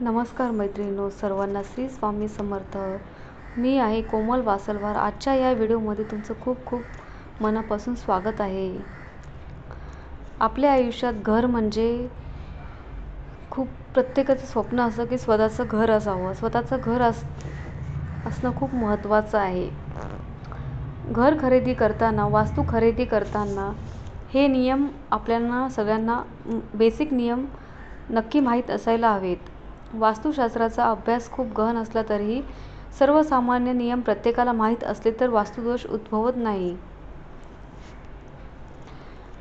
नमस्कार मैत्रिणींनो सर्वांना श्री स्वामी समर्थ. मी आहे कोमल वासलवार. आजच्या या व्हिडिओमध्ये तुमचं खूप खूप मनापासून स्वागत आहे. आपल्या आयुष्यात घर म्हणजे खूप प्रत्येकाचं स्वप्न असं की स्वतःचं घर असावं. स्वतःचं घर अस असणं खूप महत्त्वाचं आहे. घर खरेदी करताना वास्तू खरेदी करताना हे नियम आपल्याला सगळ्यांना बेसिक नियम नक्की माहीत असायला हवेत. वास्तुशास्त्राचा अभ्यास खूप गहन असला तरीही सर्वसामान्य नियम प्रत्येकाला माहीत असले तर वास्तुदोष उद्भवत नाही.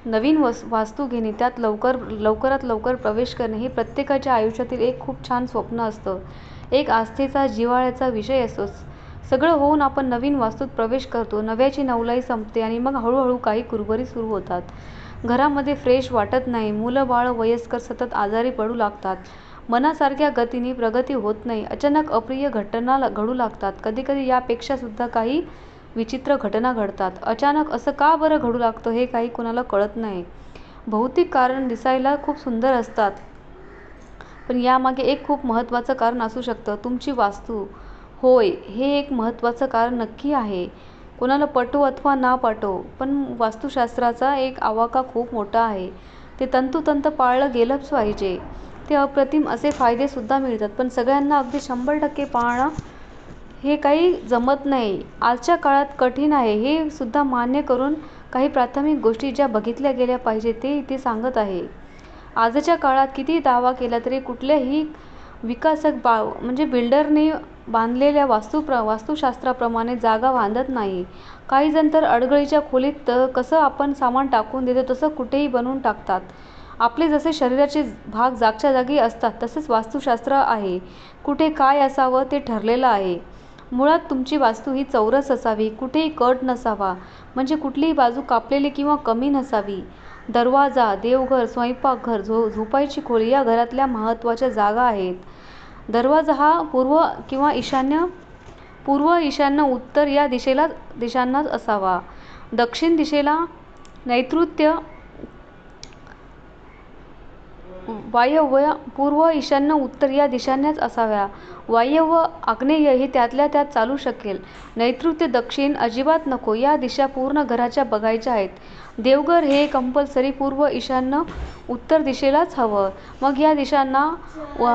नवीन वस वास्तू घेणे त्यात लवकर लवकरात लवकर प्रवेश करणे हे प्रत्येकाच्या आयुष्यातील एक खूप छान स्वप्न असतं. एक आस्थेचा जिव्हाळ्याचा विषय असतो सगळं होऊन आपण नवीन वास्तूत प्रवेश करतो नव्याची नवलाई संपते आणि मग हळूहळू काही कुरबुरी सुरू होतात. घरामध्ये फ्रेश वाटत नाही मुलं बाळं वयस्कर सतत आजारी पडू लागतात. मनासारख्या गतीने प्रगती होत नाही. अचानक अप्रिय घटना घडू लागतात. कधीकधी यापेक्षा सुद्धा काही विचित्र घटना घडतात. अचानक असं का बरं घडू लागतं हे काही कोणाला कळत नाही. भौतिक कारण दिसायला खूप सुंदर असतात. पण यामागे एक खूप महत्त्वाचं कारण असू शकतं. तुमची वास्तू. होय हे एक महत्त्वाचं कारण नक्की आहे. कोणाला पटो अथवा ना पटो पण वास्तुशास्त्राचा एक आवाका खूप मोठा आहे. ते तंतोतंत पाळलं गेलंच पाहिजे. ते अप्रतिम असे फायदेसुद्धा मिळतात. पण सगळ्यांना अगदी शंभर टक्के पाळणं हे काही जमत नाही. आजच्या काळात कठीण आहे. हे सुद्धा मान्य करून काही प्राथमिक गोष्टी ज्या बघितल्या गेल्या पाहिजे ते इथे सांगत आहे. आजच्या काळात किती दावा केला तरी कुठल्याही विकासक बा म्हणजे बिल्डरने बांधलेल्या वास्तुप्र वास्तुशास्त्राप्रमाणे जागा बांधत नाही. काही जण तर अडगळीच्या खोलीत कसं आपण सामान टाकून देतो तसं कुठेही बनवून टाकतात. आपले जसे शरीराचे भाग जागच्या जागी असतात तसेच वास्तुशास्त्र आहे. कुठे काय असावं ते ठरलेलं आहे. मुळात तुमची वास्तू ही चौरस असावी कुठेही कट नसावा. म्हणजे कुठलीही बाजू कापलेली किंवा कमी नसावी. दरवाजा देवघर स्वयंपाकघर झो झोपायची खोली या घरातल्या महत्त्वाच्या जागा आहेत. दरवाजा हा पूर्व किंवा ईशान्य पूर्व ईशान्य उत्तर या दिशेला दिशांनाच असावा. दक्षिण दिशेला नैऋत्य वायव्य पूर्व ईशान्य उत्तर या दिशांनाच असाव्या. वायव्य आग्नेय हे त्यातल्या त्यात चालू शकेल. नैऋत्य दक्षिण अजिबात नको या दिशा पूर्ण घराच्या बघायच्या आहेत. देवघर हे कंपल्सरी पूर्व ईशान्य उत्तर दिशेलाच हवं. मग या दिशांना व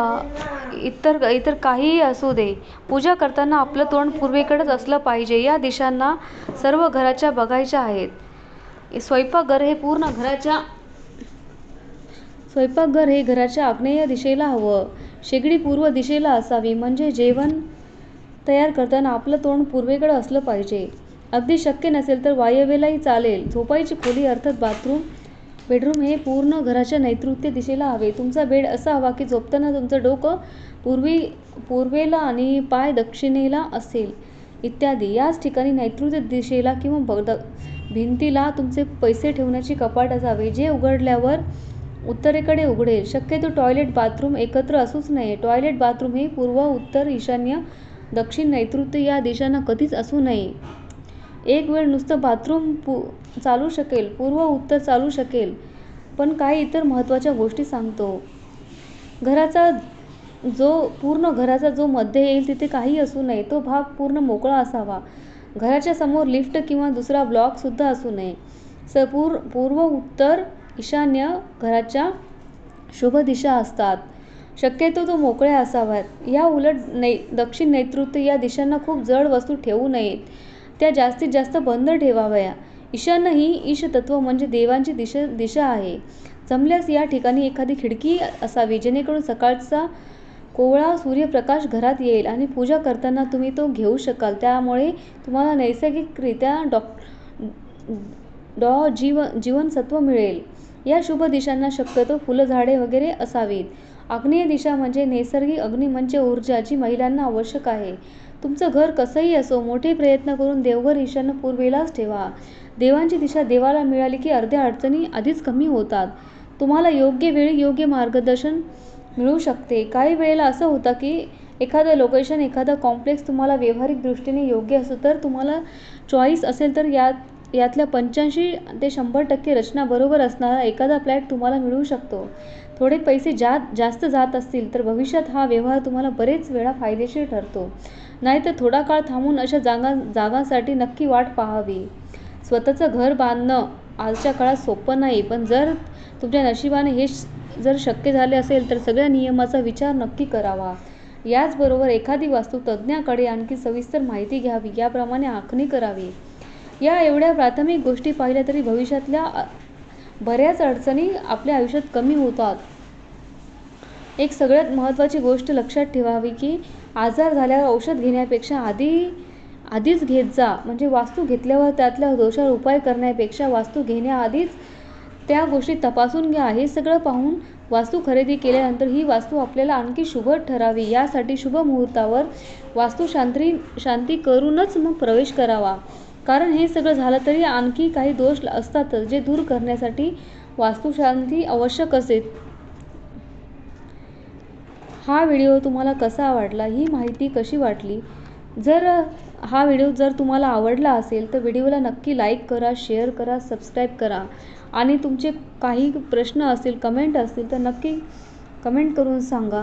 इतर इतर काहीही असू दे. पूजा करताना आपलं तोंड पूर्वेकडेच असलं पाहिजे. या दिशांना सर्व घराच्या बघायच्या आहेत. स्वयंपाकघर हे पूर्ण घराच्या स्वयंपाकघर हे घराच्या आग्नेय दिशेला हवं. शेगडी पूर्व दिशेला असावी म्हणजे जेवण तयार करताना आपलं तोंड पूर्वेकडं असलं पाहिजे. अगदी शक्य नसेल तर वायव्येलाही चालेल. झोपायची खोली अर्थात बाथरूम बेडरूम हे पूर्ण घराच्या नैऋत्य दिशेला हवे. तुमचा बेड असा हवा की झोपताना तुमचं डोकं पूर्वी पूर्वेला आणि पाय दक्षिणेला असेल. इत्यादी. याच ठिकाणी नैऋत्य दिशेला किंवा भिंतीला तुमचे पैसे ठेवण्याची कपाट असावे. जे उघडल्यावर उत्तरेकडे उघडेल. शक्यतो टॉयलेट बाथरूम एकत्र असूच नये. टॉयलेट बाथरूम हे पूर्व उत्तर ईशान्य दक्षिण नैऋत्य या दिशांना कधीच असू नये. एक वेळ नुसतं बाथरूम पू चालू शकेल पूर्व उत्तर चालू शकेल पण काही इतर महत्त्वाच्या गोष्टी सांगतो. घराचा जो पूर्ण घराचा जो मध्य येईल तिथे काही असू नये. तो भाग पूर्ण मोकळा असावा. घराच्या समोर लिफ्ट किंवा दुसरा ब्लॉकसुद्धा असू नये. स पूर पूर्व उत्तर ईशान्य घराच्या शुभ दिशा असतात. शक्यतो तो मोकळ्या असाव्यात या उलट नै दक्षिण नैऋत्य या दिशांना खूप जड वस्तू ठेवू नयेत. त्या जास्तीत जास्त बंद ठेवाव्या. ईशान्य ही ईशतत्व म्हणजे देवांची दिशा दिशा आहे. जमल्यास या ठिकाणी एखादी खिडकी असावी जेणेकरून सकाळचा कोवळा सूर्यप्रकाश घरात येईल आणि पूजा करताना तुम्ही तो घेऊ शकाल. त्यामुळे तुम्हाला नैसर्गिकरित्या डॉ डॉ जीव जीवनसत्व मिळेल. या शुभ दिशांना शक्यतो फुलझाडे वगैरे असावीत. आग्नेय दिशा म्हणजे नैसर्गिक अग्नी म्हणजे ऊर्जा जी महिलांना आवश्यक आहे. तुमचं घर कसंही असो मोठे प्रयत्न करून देवघर ईशान्य पूर्वेलाच ठेवा. देवांची दिशा देवाला मिळाली की अर्ध्या अडचणी आधीच कमी होतात. तुम्हाला योग्य वेळी योग्य मार्गदर्शन मिळू शकते. काही वेळेला असं होतं की एखादं लोकेशन एखादा कॉम्प्लेक्स तुम्हाला व्यावहारिक दृष्टीने योग्य असो तर तुम्हाला चॉईस असेल तर यात यातल्या पंच्याऐंशी ते शंभर टक्के रचना बरोबर असणारा एखादा फ्लॅट तुम्हाला मिळू शकतो. थोडे पैसे जात जास्त जात असतील तर भविष्यात हा व्यवहार तुम्हाला बरेच वेळा फायदेशीर ठरतो. नाहीतर थोडा काळ थांबून अशा जागा जागांसाठी नक्की वाट पाहावी. स्वतःचं घर बांधणं आजच्या काळात सोपं नाही पण जर तुमच्या नशिबाने हे जर शक्य झाले असेल तर सगळ्या नियमाचा विचार नक्की करावा. याचबरोबर एखादी वास्तू तज्ज्ञाकडे आणखी सविस्तर माहिती घ्यावी याप्रमाणे आखणी करावी. या एवढ्या प्राथमिक गोष्टी पाहिल्या तरी भविष्यातल्या बऱ्याच अडचणी आपल्या आयुष्यात कमी होतात. एक सगळ्यात महत्त्वाची गोष्ट लक्षात ठेवावी की आजार झाल्यावर औषध घेण्यापेक्षा आधी आधीच घेत जा. म्हणजे वास्तू घेतल्यावर त्यातल्या दोषावर उपाय करण्यापेक्षा वास्तू घेण्याआधीच त्या गोष्टी तपासून घ्या. हे सगळं पाहून वास्तू खरेदी केल्यानंतर ही वास्तू आपल्याला आणखी शुभ ठरावी. यासाठी शुभ मुहूर्तावर वास्तू शांती शांती करूनच मग प्रवेश करावा. कारण हे सगळं झालं तरी आणखी काही दोष असतातच जे दूर करण्यासाठी वास्तुशांती आवश्यक असेल हा व्हिडिओ तुम्हाला कसा आवडला ही माहिती कशी वाटली? जर हा व्हिडिओ जर तुम्हाला आवडला असेल तर व्हिडिओला नक्की लाईक करा शेअर करा सबस्क्राईब करा. आणि तुमचे काही प्रश्न असतील कमेंट असतील तर नक्की कमेंट करून सांगा.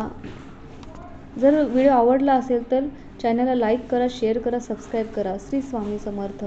जर व्हिडिओ आवडला असेल तर चॅनलला लाईक करा शेअर करा सबस्क्राईब करा. श्री स्वामी समर्थ.